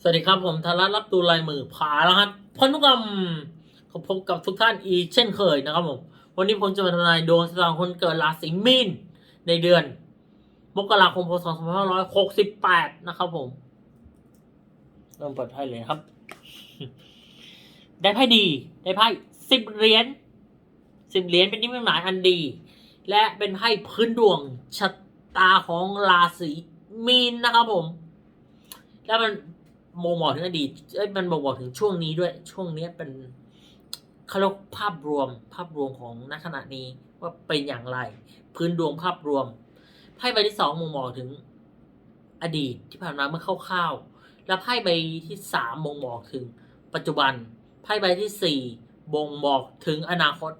สวัสดีครับผมธารัตน์รับตูลายมือผาแล้วครับพันุกรรมขอพบกับทุกท่านอีกเช่นเคยนะครับผมวันนี้ผมจะมาทำนายดวงชะตาของคนเกิดราศีมีนในเดือน มกราคมพศ2568 นะครับผม เริ่มเปิดไพ่เลยครับ ได้ไพ่ดี ได้ไพ่สิบเหรียญสิบเหรียญเป็นนิมิตหมายอันดี และเป็นไพ่พื้นดวงชะตาของราศีมีนนะครับผม แล้วมัน มองบอกถึงอดีตเอ้ยมันบ่งบอกถึงช่วงนี้ด้วย ช่วงเนี้ยเป็นเขาเรียกภาพรวม ภาพรวมของณขณะนี้ว่าเป็นอย่างไร พื้นดวงภาพรวมไพ่ใบที่สองมองบอกถึงอดีตที่ผ่านมาเมื่อคร่าวๆแล้วไพ่ใบที่สามมองบอกถึง ปัจจุบันไพ่ใบที่สี่บ่งบอกถึงอนาคต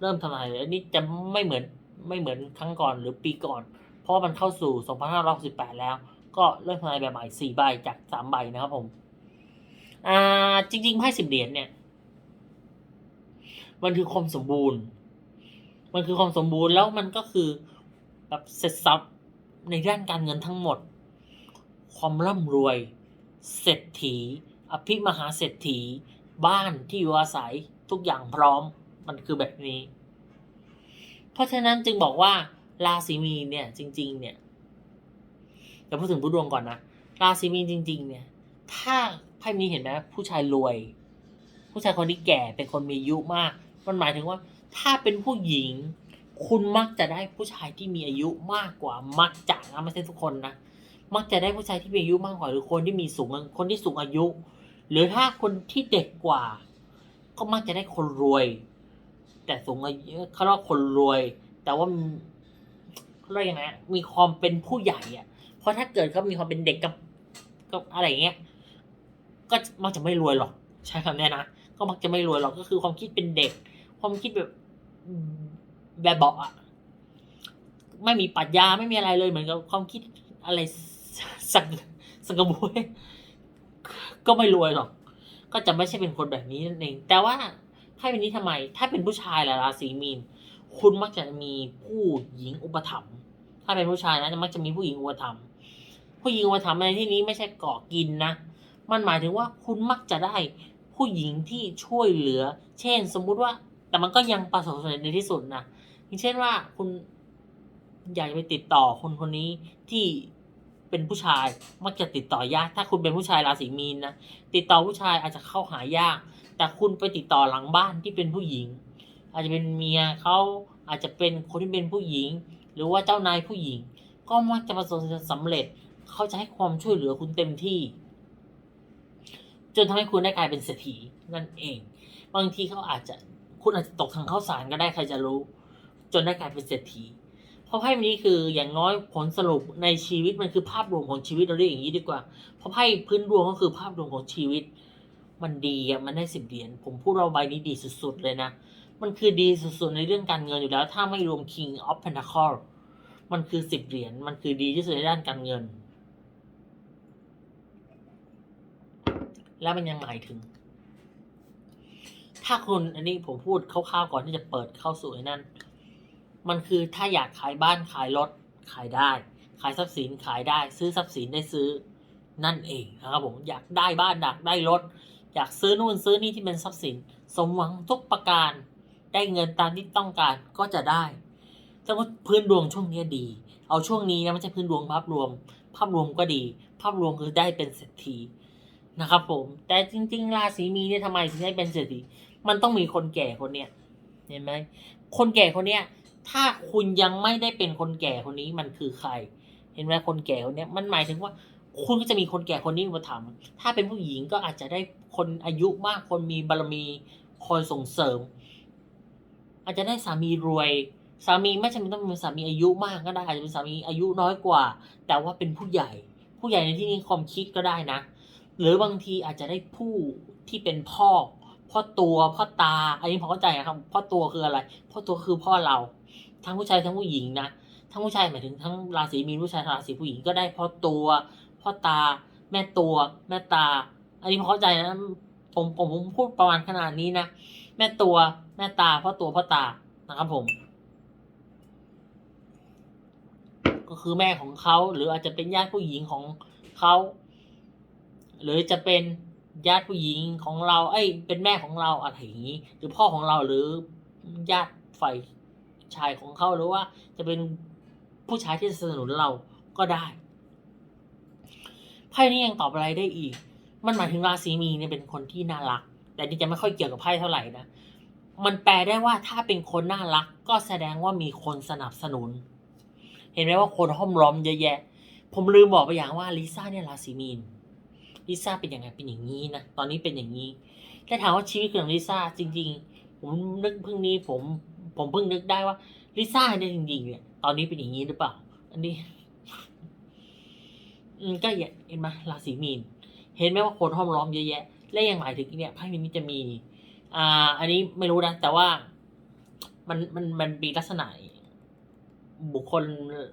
เริ่มทำลายอันนี้จะไม่เหมือนไม่เหมือนครั้งก่อนหรือปีก่อน เพราะมันเข้าสู่ 2568 แล้ว ก็เริ่มทำลายแบบใหม่สี่ใบจากสามใบนะครับผม อ่า จริงๆไพ่สิบเหรียญเนี่ย มันคือความสมบูรณ์ มันคือความสมบูรณ์แล้วมันก็คือแบบเสร็จสับในด้านการเงินทั้งหมด ความร่ำรวย เศรษฐี อภิมหาเศรษฐี บ้านที่อยู่อาศัยทุกอย่างพร้อม มันคือแบบนี้ เพราะฉะนั้นจึงบอกว่าราศีมีเนี่ย จริง ๆ เนี่ย เดี๋ยวพูดถึงผู้ดวงก่อนนะราศีมีนจริง ๆ เนี่ย ถ้าไพ่นี้เห็นไหมผู้ชายรวย ผู้ชายคนที่แก่เป็นคนมีอายุมาก มันหมายถึงว่า ถ้าเป็นผู้หญิง คุณมักจะได้ผู้ชายที่มีอายุมากกว่ามักจะนะไม่ใช่ทุกคนนะมักจะได้ผู้ชายที่มีอายุมากกว่า หรือคนที่มีสูงคนที่สูงอายุ หรือถ้าคนที่เด็กกว่า ก็มักจะได้คนรวย แต่สูงอายุเขาเรียกคนรวย แต่ว่าเขาเรียกยังไงมีความเป็นผู้ใหญ่อะ ราะถ้าเกิดเขามีความเป็นเด็กกับกับอะไรเงี้ย ก็มักจะไม่รวยหรอก ใช้คำนี้นะ ก็มักจะไม่รวยหรอก ก็คือความคิดเป็นเด็ก ความคิดแบบแบบเบาะอะไม่มีปรัชญาไม่มีอะไรเลยเหมือนกับความคิดอะไรสักสังกบวยก็ไม่รวยหรอก ก็จะไม่ใช่เป็นคนแบบนี้นั่นเอง แต่ว่าให้เป็นนี้ทำไม ถ้าเป็นผู้ชายล่ะราศีมีน คุณมักจะมีผู้หญิงอุปถัมภ์ ถ้าเป็นผู้ชายนะจะมักจะมีผู้หญิงอุปถัมภ์ ผู้หญิงอุปถัมในที่นี้ไม่ใช่เกาะกินนะ มันหมายถึงว่าคุณมักจะได้ผู้หญิงที่ช่วยเหลือ เช่น สมมุติว่า แต่มันก็ยังประสบสำเร็จในที่สุดนะอย่างเช่นว่าคุณอยากจะไปติดต่อคนคนนี้ที่เป็นผู้ชายมักจะติดต่อยาก ถ้าคุณเป็นผู้ชายราศีมีนนะติดต่อผู้ชายอาจจะเข้าหายาก แต่คุณไปติดต่อหลังบ้านที่เป็นผู้หญิง อาจจะเป็นเมียเขาอาจจะเป็นคนที่เป็นผู้หญิง หรือว่าเจ้านายผู้หญิง ก็มักจะประสบความสำเร็จ เขาจะให้ความช่วยเหลือคุณเต็มที่ จนทำให้คุณได้กลายเป็นเศรษฐีนั่นเอง บางทีเขาอาจจะคุณอาจจะตกทางข้าวสารก็ได้ใครจะรู้ จนได้กลายเป็นเศรษฐี เพราะไพ่นี้คืออย่างน้อยผลสรุปในชีวิตมันคือภาพรวมของชีวิตเราเรียกอย่างนี้ดีกว่า เพราะไพ่พื้นดวงก็คือภาพรวมของชีวิต มันดีอะมันได้สิบเหรียญผมพูดเราใบนี้ดีสุดๆเลยนะมันคือดีสุดๆในเรื่องการเงินอยู่แล้ว ถ้าไม่รวม King of Pentacle มันคือสิบเหรียญ มันคือดีที่สุดในด้านการเงิน แล้วมันยังหมายถึง ถ้าคุณอันนี้ผมพูดคร่าวๆก่อนที่จะเปิดเข้าสู่ไอ้นั่น มันคือถ้าอยากขายบ้านขายรถขายได้ ขายทรัพย์สินขายได้ ซื้อทรัพย์สินได้ซื้อนั่นเองนะครับผมอยากได้บ้านอยากได้รถ อยากซื้อนู่นซื้อนี่ที่เป็นทรัพย์สิน สมหวังทุกประการ ได้เงินตามที่ต้องการก็จะได้แต่ว่าพื้นดวงช่วงนี้ดี เอาช่วงนี้นะไม่ใช่พื้นดวงภาพรวม ภาพรวมก็ดี ภาพรวมคือได้เป็นเศรษฐี นะครับผม แต่จริง ๆ ราศีมีเนี่ยทำไมถึงได้เป็นเศรษฐีมันต้องมีคนแก่คนเนี้ยเห็นไหมคนแก่คนเนี้ยถ้าคุณยังไม่ได้เป็นคนแก่คนนี้มันคือใคร เห็นไหมคนแก่คนเนี้ยมันหมายถึงว่า คุณก็จะมีคนแก่คนนี้มาทำถ้าเป็นผู้หญิงก็อาจจะได้คนอายุมากคนมีบารมีคอยส่งเสริม อาจจะได้สามีรวย สามีไม่จำเป็นต้องเป็นสามีอายุมากก็ได้อาจจะเป็นสามีอายุน้อยกว่า แต่ว่าเป็นผู้ใหญ่ ผู้ใหญ่ในที่นี้ความคิดก็ได้นะ หรือบางทีอาจจะได้ผู้ที่เป็นพ่อพ่อตัวพ่อตา อันนี้ผมเข้าใจนะครับพ่อตัวคืออะไรพ่อตัวคือพ่อเรา ทั้งผู้ชายทั้งผู้หญิงนะทั้งผู้ชายหมายถึงทั้งราศีมีนผู้ชายราศีผู้หญิงก็ได้พ่อตัวพ่อตา แม่ตัว แม่ตา อันนี้ผมเข้าใจนะผมผมผมพูดประมาณขนาดนี้นะแม่ตัวแม่ตาพ่อตัวพ่อตานะครับผม ก็คือแม่ของเขาหรืออาจจะเป็นญาติผู้หญิงของเขา หรือจะเป็นญาติผู้หญิงของเรา เอ้ย เป็นแม่ของเราอะไรอย่างนี้ หรือพ่อของเราหรือญาติฝ่ายชายของเขาหรือว่า จะเป็นผู้ชายที่สนับสนุนเราก็ได้ไพ่นี้ยังตอบอะไรได้อีก มันหมายถึงราศีมีนเนี่ยเป็นคนที่น่ารัก แต่นี่จะไม่ค่อยเกี่ยวกับไพ่เท่าไหร่นะ มันแปลได้ว่าถ้าเป็นคนน่ารัก ก็แสดงว่ามีคนสนับสนุน เห็นไหมว่าคนห้อมล้อมเยอะแยะ ผมลืมบอกไปอย่างว่าลิซ่าเนี่ยราศีมีน ลิซ่าเป็นยังไงเป็นอย่างนี้นะตอนนี้เป็นอย่างนี้ถ้าถามว่าชีวิตของลิซ่าจริง ๆ ผมนึกเพิ่งนี้ผมผมเพิ่งนึกได้ว่าลิซ่าเนี่ยจริงๆเนี่ยตอนนี้เป็นอย่างนี้หรือเปล่า อันนี้ อืมก็เห็นไหมราศีมีน เห็นไหมว่าคนห้อมล้อมเยอะแยะ และยังหมายถึงเนี่ยไพ่มินิจะมี อ่า อันนี้ไม่รู้นะแต่ว่ามันมันมันมีลักษณะบุคคล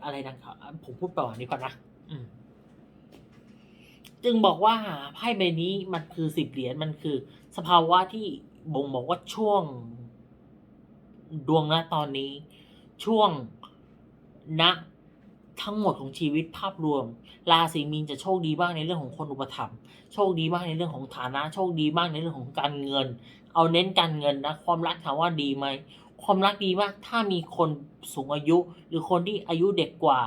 อะไรนะครับผมพูดประวัตินี้ก่อนนะอืม จึงบอกว่าไพ่ใบนี้มันคือสิบเหรียญมันคือ สภาวะที่บ่งบอกว่าช่วง ดวงณตอนนี้ ช่วงณทั้งหมดของชีวิตภาพรวม ราศีมีนจะโชคดีบ้างในเรื่องของคนอุปถัมภ์โชคดีบ้างในเรื่องของฐานะ โชคดีบ้างในเรื่องของการเงิน เอาเน้นการเงินนะ ความรักถามว่าดีไหมความรักดีมากถ้ามีคนสูงอายุ หรือคนที่อายุเด็กกว่า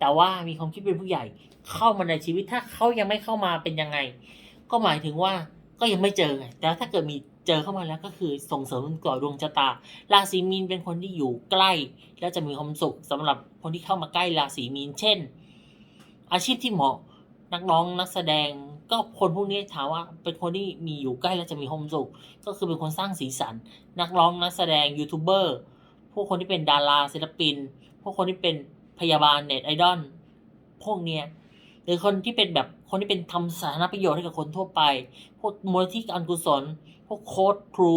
แต่ว่ามีความคิดเป็นผู้ใหญ่เข้ามาในชีวิตถ้าเขายังไม่เข้ามาเป็นยังไง ก็หมายถึงว่าก็ยังไม่เจอไงแต่ถ้าเกิดมีเจอเข้ามาแล้วก็คือส่งเสริมต่อดวงชะตา ราศีมีนเป็นคนที่อยู่ใกล้ แล้วจะมีความสุขสำหรับคนที่เข้ามาใกล้ราศีมีนเช่น อาชีพที่เหมาะนักร้องนักแสดงก็คนพวกนี้ถามว่าเป็นคนที่มีอยู่ใกล้แล้วจะมีความสุขก็คือเป็นคนสร้างสีสัน นักร้องนักแสดงยูทูบเบอร์พวกคนที่เป็นดาราศิลปิน พวกคนที่เป็น พยาบาลเน็ตไอดอลพวกเนี้ยหรือคนที่เป็นแบบคนที่เป็นทำสาธารณประโยชน์ให้กับคนทั่วไป พวกมูลที่การกุศล พวกโค้ดครู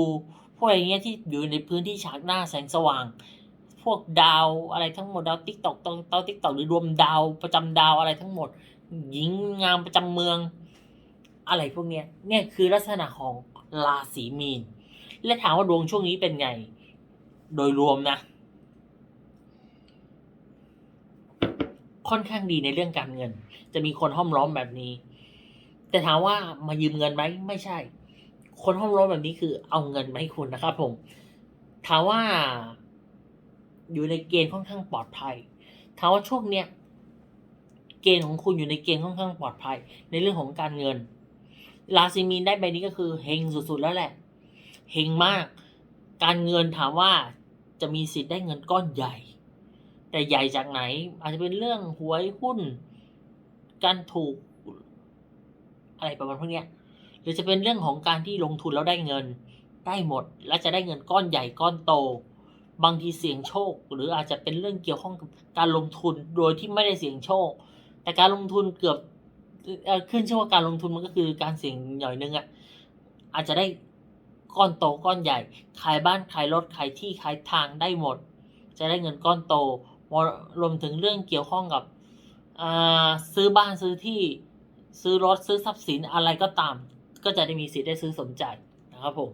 พวกอะไรเงี้ยที่อยู่ในพื้นที่ฉากหน้าแสงสว่าง พวกดาวอะไรทั้งหมดดาวติ๊กตอกดาวติ๊กตอกหรือรวมดาวประจำดาวอะไรทั้งหมด หญิงงามประจำเมือง อะไรพวกเนี้ยเนี่ยคือลักษณะของราศีมีน และถามว่าดวงช่วงนี้เป็นไง โดยรวมนะ ค่อนข้างดีในเรื่องการเงิน จะมีคนห้อมล้อมแบบนี้ แต่ถามว่ามายืมเงินไหมไม่ใช่ คนห้อมล้อมแบบนี้คือเอาเงินมาให้คุณนะครับผมถามว่าอยู่ในเกณฑ์ค่อนข้างปลอดภัยถามว่าช่วงเนี้ยเกณฑ์ของคุณอยู่ในเกณฑ์ค่อนข้างปลอดภัย ในเรื่องของการเงิน ราศีมีนได้ใบนี้ก็คือเฮงสุดๆแล้วแหละเฮงมาก การเงินถามว่าจะมีสิทธิ์ได้เงินก้อนใหญ่ แต่ใหญ่จากไหน อาจจะเป็นเรื่องหวยหุ้น การถูก อะไรประมาณพวกเนี้ย หรือจะเป็นเรื่องของการที่ลงทุนแล้วได้เงิน ได้หมด และจะได้เงินก้อนใหญ่ก้อนโต บางทีเสี่ยงโชค หรืออาจจะเป็นเรื่องเกี่ยวข้องกับการลงทุนโดยที่ไม่ได้เสี่ยงโชค แต่การลงทุนเกือบเอ่อขึ้นชื่อว่าการลงทุนมันก็คือการเสี่ยงหน่อยนึงอะ่ะอาจจะได้ก้อนโตก้อนใหญ่ ขายบ้านขายรถขายที่ขายทางได้หมด จะได้เงินก้อนโต รวมถึงเรื่องเกี่ยวข้องกับซื้อบ้านซื้อที่ซื้อรถซื้อทรัพย์สินอะไรก็ตาม ก็จะได้มีสิทธิ์ได้ซื้อสมใจนะครับผม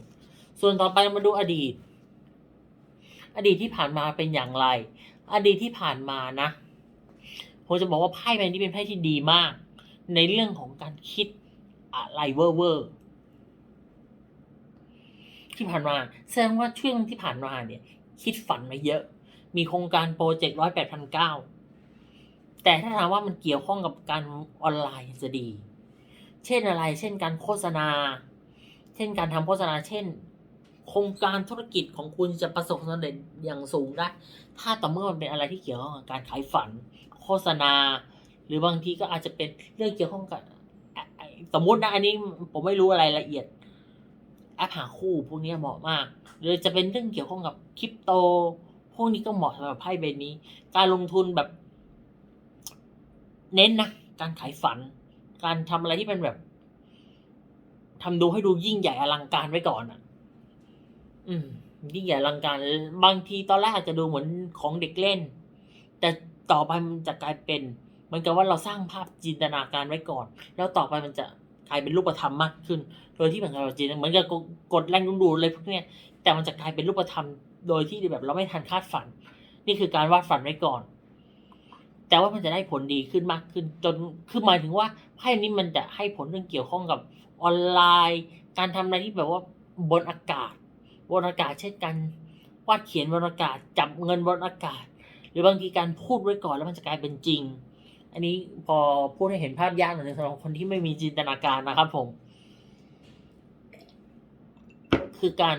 ส่วนต่อไปมาดูอดีต อดีตที่ผ่านมาเป็นอย่างไร อดีตที่ผ่านมานะผมจะบอกว่าไพ่ใบนี้เป็นไพ่ที่ดีมาก ในเรื่องของการคิดอะไรเวอร์เวอร์ที่ผ่านมาแสดงว่าช่วงที่ผ่านมาเนี่ย คิดฝันมาเยอะ มีโครงการโปรเจกต์ร้อยแปดพันเก้าแต่ถ้าถามว่ามันเกี่ยวข้องกับการออนไลน์จะดี เช่นอะไร เช่นการโฆษณา เช่นการทำโฆษณา เช่น โครงการธุรกิจของคุณจะประสบความสำเร็จอย่างสูงได้ ถ้าต่อเมื่อมันเป็นอะไรที่เกี่ยวข้องกับการขายฝัน โฆษณา หรือบางทีก็อาจจะเป็นเรื่องเกี่ยวข้องกับสมมตินะอันนี้ผมไม่รู้อะไรละเอียดแอปหาคู่พวกนี้เหมาะมาก หรือจะเป็นเรื่องเกี่ยวข้องกับคริปโต วกนี้ก็เหมาะสำหรับไพ่ใบนี้ การลงทุนแบบ เน้นนะการขายฝัน การทำอะไรที่เป็นแบบทำดูให้ดูยิ่งใหญ่อลังการไว้ก่อนอะ อืม ยิ่งใหญ่อลังการ บางทีตอนแรกอาจจะดูเหมือนของเด็กเล่น แต่ต่อไปมันจะกลายเป็นเหมือนกับว่าเราสร้างภาพจินตนาการไว้ก่อน แล้วต่อไปมันจะกลายเป็นรูปธรรมมากขึ้น โดยที่เหมือนกับเราจินเหมือนกับกดแรงดึงดูดอะไรพวกเนี้ยแต่มันจะกลายเป็นรูปธรรม โดยที่แบบเราไม่ทันคาดฝัน นี่คือการวาดฝันไว้ก่อน แต่ว่ามันจะได้ผลดีขึ้นมากขึ้น จนคือหมายถึงว่าไพ่นี้มันจะให้ผลเรื่องเกี่ยวข้องกับออนไลน์ การทำอะไรที่แบบว่าบนอากาศ บนอากาศเช่นกันวาดเขียนบนอากาศ จับเงินบนอากาศ หรือบางทีการพูดไว้ก่อนแล้วมันจะกลายเป็นจริง อันนี้พอพูดให้เห็นภาพยากหน่อยสำหรับคนที่ไม่มีจินตนาการนะครับผม คือการ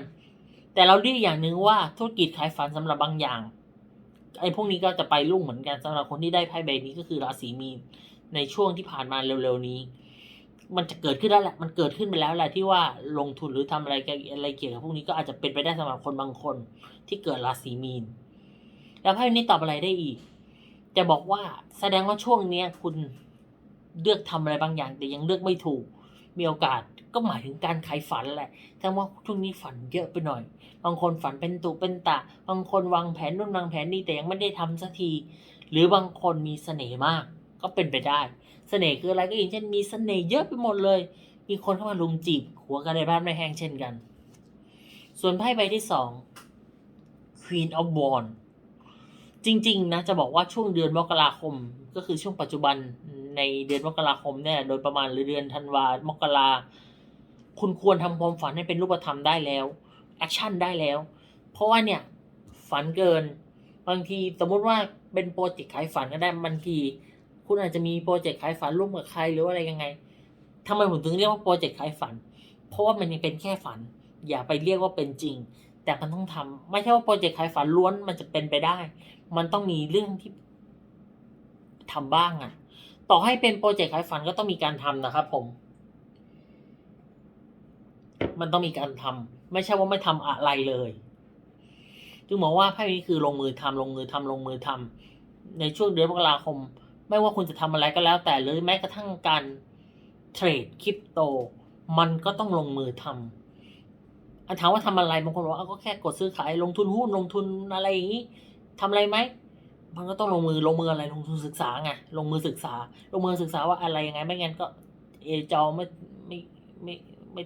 แต่เราเรียกอย่างหนึ่งว่าธุรกิจขายฝันสำหรับบางอย่าง ไอ้พวกนี้ก็จะไปรุ่งเหมือนกันสำหรับคนที่ได้ไพ่ใบนี้ก็คือราศีมีนในช่วงที่ผ่านมาเร็วๆนี้ มันจะเกิดขึ้นแล้วแหละ มันเกิดขึ้นไปแล้วแหละที่ว่าลงทุนหรือทำอะไรอะไรเกี่ยวกับพวกนี้ก็อาจจะเป็นไปได้สำหรับคนบางคนที่เกิดราศีมีน แล้วไพ่นี้ตอบอะไรได้อีก จะบอกว่าแสดงว่าช่วงเนี้ยคุณเลือกทำอะไรบางอย่าง แต่ยังเลือกไม่ถูก มีโอกาส ก็หมายถึงการขายฝันแหละแต่ว่าช่วงนี้ฝันเยอะไปหน่อย บางคนฝันเป็นตุเป็นตะ บางคนวางแผนนู่นวางแผนนี่แต่ยังไม่ได้ทำสักที หรือบางคนมีเสน่ห์มาก ก็เป็นไปได้ เสน่ห์คืออะไรก็อย่างเช่นมีเสน่ห์เยอะไปหมดเลย มีคนเข้ามาลุมจีบหัวกันในบ้านไม่แห้งเช่นกัน ส่วนไพ่ใบที่สอง Queen of Wands จริงๆนะจะบอกว่าช่วงเดือนมกราคมก็คือช่วงปัจจุบันในเดือนมกราคมเนี่ยโดยประมาณหรือเดือนธันวามกรา คุณควรทำความฝันให้เป็นรูปธรรมได้แล้วแอคชั่นได้แล้ว เพราะว่าเนี่ยฝันเกิน บางทีสมมติว่าเป็นโปรเจกต์ขายฝันก็ได้บางทีคุณอาจจะมีโปรเจกต์ขายฝันร่วมกับใครหรืออะไรยังไงทำไมผมถึงเรียกว่าโปรเจกต์ขายฝัน เพราะว่ามันยังเป็นแค่ฝัน อย่าไปเรียกว่าเป็นจริง แต่มันต้องทำไม่ใช่ว่าโปรเจกต์ขายฝันล้วนมันจะเป็นไปได้ มันต้องมีเรื่องที่ทำบ้างอะต่อให้เป็นโปรเจกต์ขายฝันก็ต้องมีการทำนะครับผม มันต้องมีการทำไม่ใช่ว่าไม่ทำอะไรเลยจึงบอกว่าไพ่นี้คือลงมือทำลงมือทำลงมือทำในช่วงเดือนมกราคม ไม่ว่าคุณจะทำอะไรก็แล้ว แต่หรือแม้กระทั่งการเทรดคริปโต มันก็ต้องลงมือทำอันถามว่าทำอะไรบางคนบอกว่าก็แค่กดซื้อขายลงทุนหุ้นลงทุนอะไรอย่างนี้ทำอะไรไหมมันก็ต้องลงมือลงมืออะไรลงทุนศึกษาไงลงมือศึกษา ลงมือศึกษาว่าอะไรยังไงไม่งั้นก็ เอจอไม่ไม่ไม่ไม่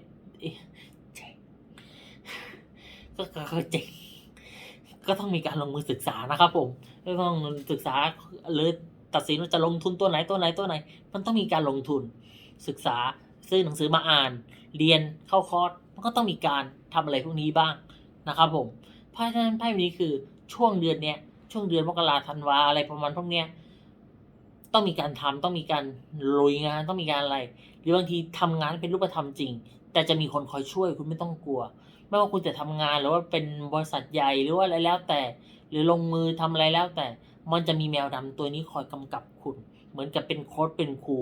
ก็ก็ก็เจ๋งก็ต้องมีการลงมือศึกษานะครับ ผมก็ต้องศึกษาหรือตัดสินว่าจะลงทุนตัวไหนตัวไหนตัวไหน มันต้องมีการลงทุนศึกษาซื้อหนังสือมาอ่าน เรียนเข้าคอร์สมันก็ต้องมีการทำอะไรพวกนี้บ้างนะครับ ผมเพราะฉะนั้นไพ่นี้คือช่วงเดือนเนี้ยช่วงเดือนมกราธันวาอะไรประมาณพวกเนี้ยต้องมีการทำต้องมีการลุยงานต้องมีการอะไร หรือบางทีทำงานเป็นรูปธรรมจริง แต่จะมีคนคอยช่วยคุณไม่ต้องกลัว ไม่ว่าคุณจะทำงานหรือว่าเป็นบริษัทใหญ่หรือว่าอะไรแล้วแต่ หรือลงมือทำอะไรแล้วแต่ มันจะมีแมวดำตัวนี้คอยกำกับคุณ เหมือนกับเป็นโค้ชเป็นครู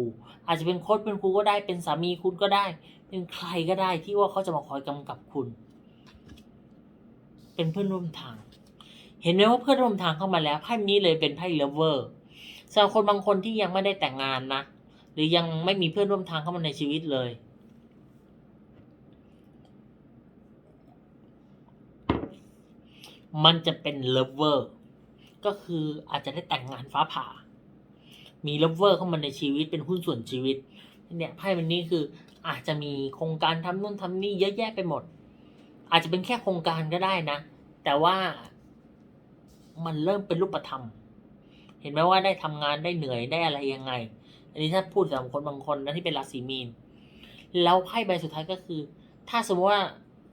อาจจะเป็นโค้ชเป็นครูก็ได้เป็นสามีคุณก็ได้ เป็นใครก็ได้ที่ว่าเขาจะมาคอยกำกับคุณ เป็นเพื่อนร่วมทาง เห็นไหมว่าเพื่อนร่วมทางเข้ามาแล้วไพ่นี้เลยเป็นไพ่เลเวอร์สำหรับคนบางคนที่ยังไม่ได้แต่งงานนะหรือยังไม่มีเพื่อนร่วมทางเข้ามาในชีวิตเลย มันจะเป็นเลเวอร์ก็คืออาจจะได้แต่งงานฟ้าผ่า มีเลเวอร์เข้ามาในชีวิตเป็นหุ้นส่วนชีวิตเนี่ยไพ่มันนี้คืออาจจะมีโครงการทำนู่นทำนี่เยอะแยะไปหมด อาจจะเป็นแค่โครงการก็ได้นะ แต่ว่ามันเริ่มเป็นรูปธรรม เห็นไหมว่าได้ทำงานได้เหนื่อยได้อะไรยังไง อันนี้ถ้าพูดสำหรับคนบางคนนะที่เป็นราศีมีน แล้วไพ่ใบสุดท้ายก็คือ ถ้าสมมติว่า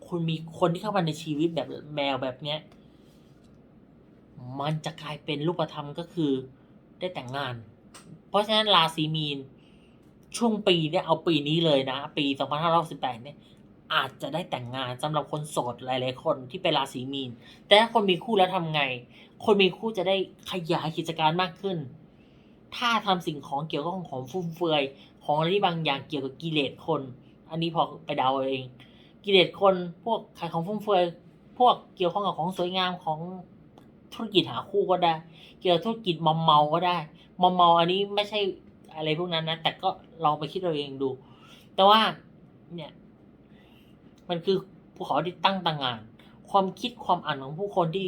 คุณมีคนที่เข้ามาในชีวิตแบบแมวแบบเนี้ย มันจะกลายเป็นรูปธรรมก็คือได้แต่งงาน เพราะฉะนั้นราศีมีนช่วงปีเนี่ยเอาปีนี้เลยนะ ปี 2518เนี่ยอาจจะได้แต่งงานสำหรับคนโสดหลาย ๆ คนที่เป็นราศีมีน แต่ถ้าคนมีคู่แล้วทำไง คนมีคู่จะได้ขยายกิจการมากขึ้น ถ้าทำสิ่งของเกี่ยวกับของฟุ่มเฟือย ของอะไรบางอย่างเกี่ยวกับกิเลสคน อันนี้พอไปเดาเอาเองกิเลสคนพวกขายของฟุ่มเฟือย พวกเกี่ยวข้องกับของสวยงามของ ธุรกิจหาคู่ก็ได้ เกี่ยวกับธุรกิจมอมเมาก็ได้ มอมเมาอันนี้ไม่ใช่อะไรพวกนั้นนะ แต่ก็ลองไปคิดเราเองดู แต่ว่าเนี่ย มันคือภูเขาที่ตั้งต่างงาน ความคิดความอ่านของผู้คนที่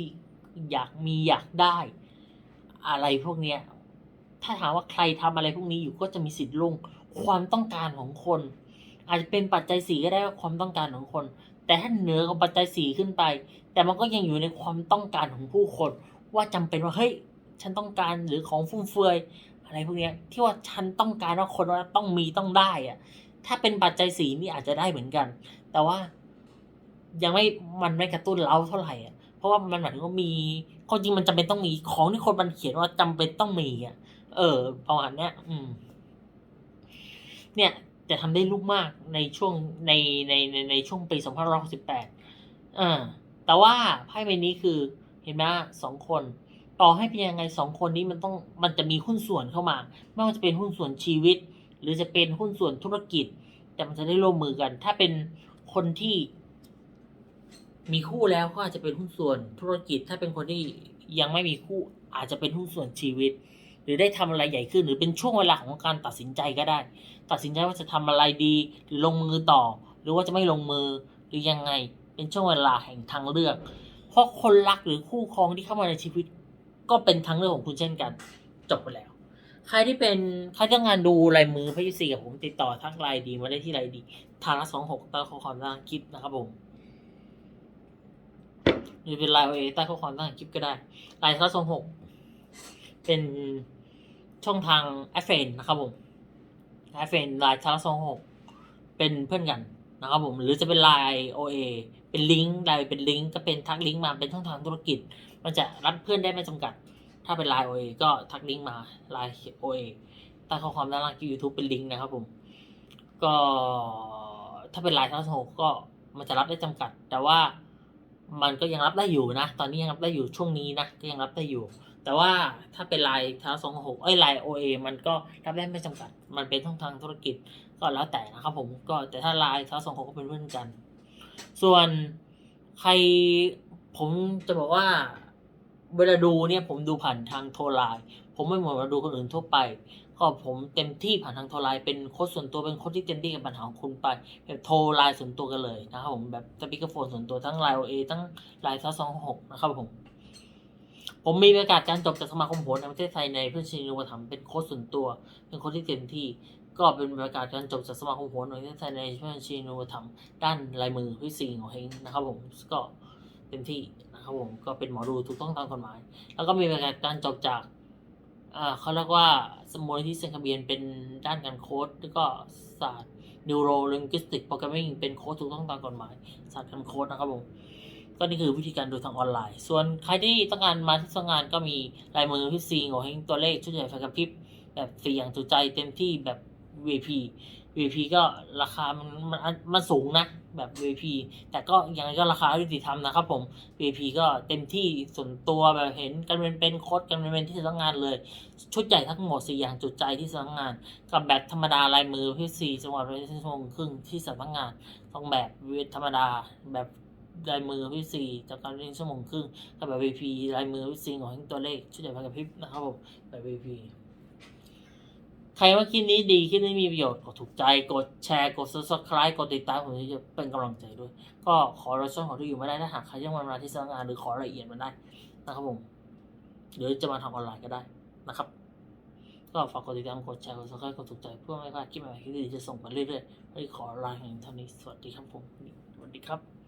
อยากมีอยากได้ อะไรพวกเนี้ย ถ้าถามว่าใครทำอะไรพวกนี้อยู่ก็จะมีสิทธิ์ลงความต้องการของคน อาจจะเป็นปัจจัยสี่ก็ได้ว่าความต้องการของคน แต่ถ้าเหนือกว่าปัจจัยสี่ขึ้นไป แต่มันก็ยังอยู่ในความต้องการของผู้คน ว่าจำเป็นว่าเฮ้ยฉันต้องการหรือของฟุ่มเฟือยอะไรพวกนี้ที่ว่าฉันต้องการว่าคนว่าต้องมีต้องได้อะถ้าเป็นปัจจัยสีนี่อาจจะได้เหมือนกัน แต่ว่ายังไม่มันไม่กระตุ้นเราเท่าไหร่อะเพราะว่ามันหมายถึงว่ามีความจริงมันจำเป็นต้องมีของที่คนมันเขียนว่าจำเป็นต้องมีอะ เออประมาณเนี้ย อืม เนี่ย จะทำได้ลูกมากในช่วงในในในในช่วงปีสองพันร้อยสิบแปดอ่าแต่ว่าไพ่ใบนี้คือเห็นไหมสองคน ต่อให้เป็นยังไงสองคนนี้มันต้องมันจะมีหุ้นส่วนเข้ามา ไม่ว่าจะเป็นหุ้นส่วนชีวิต หรือจะเป็นหุ้นส่วนธุรกิจ แต่มันจะได้ร่วมมือกัน ถ้าเป็นคนที่มีคู่แล้วก็อาจจะเป็นหุ้นส่วนธุรกิจ ถ้าเป็นคนที่ยังไม่มีคู่อาจจะเป็นหุ้นส่วนชีวิต หรือได้ทำอะไรใหญ่ขึ้น หรือเป็นช่วงเวลาของการตัดสินใจก็ได้ ตัดสินใจว่าจะทำอะไรดี หรือลงมือต่อ หรือว่าจะไม่ลงมือ หรือยังไง เป็นช่วงเวลาแห่งทางเลือก เพราะคนรักหรือคู่ครองที่เข้ามาในชีวิต ก็เป็นทางเลือกของคุณเช่นกัน จบไปแล้ว ใครที่เป็นใครต้องารดูลายมือพี่ซีกับผมติดต่อทักไลน์ดีมาได้ที่ไลน์ดีทางละสองหกใต้ข้อความล่างคลิปนะครับผมหรือเป็นไลน์เอใต้ข้อความล่างคลิปก็ได้ไลน์ทางละสองหก เป็นช่องทางแอฟเฟนนะครับผมแอฟเฟนไลน์ทางลสองหกเป็นเพื่อนกันนะครับผมหรือจะเป็นไลน์โอเอเป็นลิงก์ไลน์เป็นลิงก์ก็เป็นทักลิงก์มาเป็นช่องทางธุรกิจ มันจะรับเพื่อนได้ไม่จำกัด ถ้าเป็นไลน์โอเอก็ทักลิงก์มาไลน์โอเอใต้ข้อความด้านล่างที่ยูทูบเป็นลิงก์นะครับผม ก็ถ้าเป็นไลน์ทั้งหกก็มันจะรับได้จำกัด แต่ว่ามันก็ยังรับได้อยู่นะ ตอนนี้ยังรับได้อยู่ช่วงนี้นะก็ยังรับได้อยู่ แต่ว่าถ้าเป็นลน์ทั้งสองหกเอ้ยลน์โอเอมันก็รับได้ไม่จำกัด มันเป็นช่องทางธุรกิจก็แล้วแต่นะครับผมก็แต่ถ้าลน์ทั้งสองหกก็เป็นเพื่อนกัน ส่วนใครผมจะบอกว่าเวลาดูเนี่ยผมดูผ่านทางโทรไลน์ผมไม่เหมือนเวลาดูคนอื่นทั่วไป ก็ผมเต็มที่ผ่านทางโทรไลน์เป็นโค้ดส่วนตัวเป็นโค้ดที่เต็มที่กับปัญหาของคุณไปแบบโทรไลน์ส่วนตัวกันเลยนะครับผมแบบสปีกเกอร์โฟนส่วนตัวทั้งไลน์โอเอทั้งไลน์ทัสองหกนะครับผม ผมมีประกาศการจบจากสมาคมโหนในประเทศไทยในเพื่อนชินุปถัมเป็นโค้ดส่วนตัว เป็นค้ดที่เต็มที่ก็เป็นประกาศการจบจากสมาคมโหนในประเทศไทยในเพื่อนชินุปถัมด้านลายมือพิซีของเฮงนะครับผมก็เต็มที่นะครับผมก็เป็นหมอดูถูกต้องตามกฎหมาย แล้วก็มีประกาศการจบจากอ่าเขาเรียกว่าสมูลที่เซนคาเบียนเป็นด้านการโค้ดแล้วก็ศาสตร์ Neuro Linguistic Programming เป็นโค้ดถูกต้องตามกฎหมายศาสตร์การโค้ดนะครับผม ก็นี่คือวิธีการดูทางออนไลน์ ส่วนใครที่ต้องการมาที่สำนักงานก็มีลายมือพี่ซีโงเฮงตัวเลขชุดใหญ่ไฟกระพริบแบบฟรีอย่างจุใจเต็มที่แบบ V.P. V.P. ก็ราคามันมันมันสูงนะแบบ V.P. แต่ก็ยังไงก็ราคายุติธรรมนะครับผม V.P. ก็เต็มที่ส่วนตัวแบบเห็นกันเป็นเป็นโค้ดกันเป็นเป็นที่สำนักงานเลย ชุดใหญ่ทั้งหมดสี่อย่างจุดใจที่สำนักงาน กับแบบธรรมดาลายมือพี่ซีจังหวัดระยองชั่วโมงครึ่งที่สำนักงานต้องแบบธรรมดาแบบ ลายมือพี่ซีจากการเรียนชั่วโมงครึ่งกับแบบ VP ลายมือพี่ซีของตัวเลขชุดใหญ่ไฟกระพริบนะครับผมแบบ VP ใครว่าคลิปนี้ดีคลิปนี้มีประโยชน์กดถูกใจกดแชร์กด subscribe กดติดตามผมจะเป็นกำลังใจด้วย ก็ขอเราช่องของที่อยู่ไม่ได้ถ้าหากใครยังมามาที่สำนักงานหรือขอรายละเอียดมาได้นะครับผมหรือจะมาทางออนไลน์ก็ได้นะครับ ก็ฝากกดติดตามกดแชร์กด subscribe กดถูกใจเพื่อไม่พลาดคลิปใหม่ๆที่ดีจะส่งมาเรื่อยๆให้ขอลาแห่งเท่านี้สวัสดีครับผมสวัสดีครับ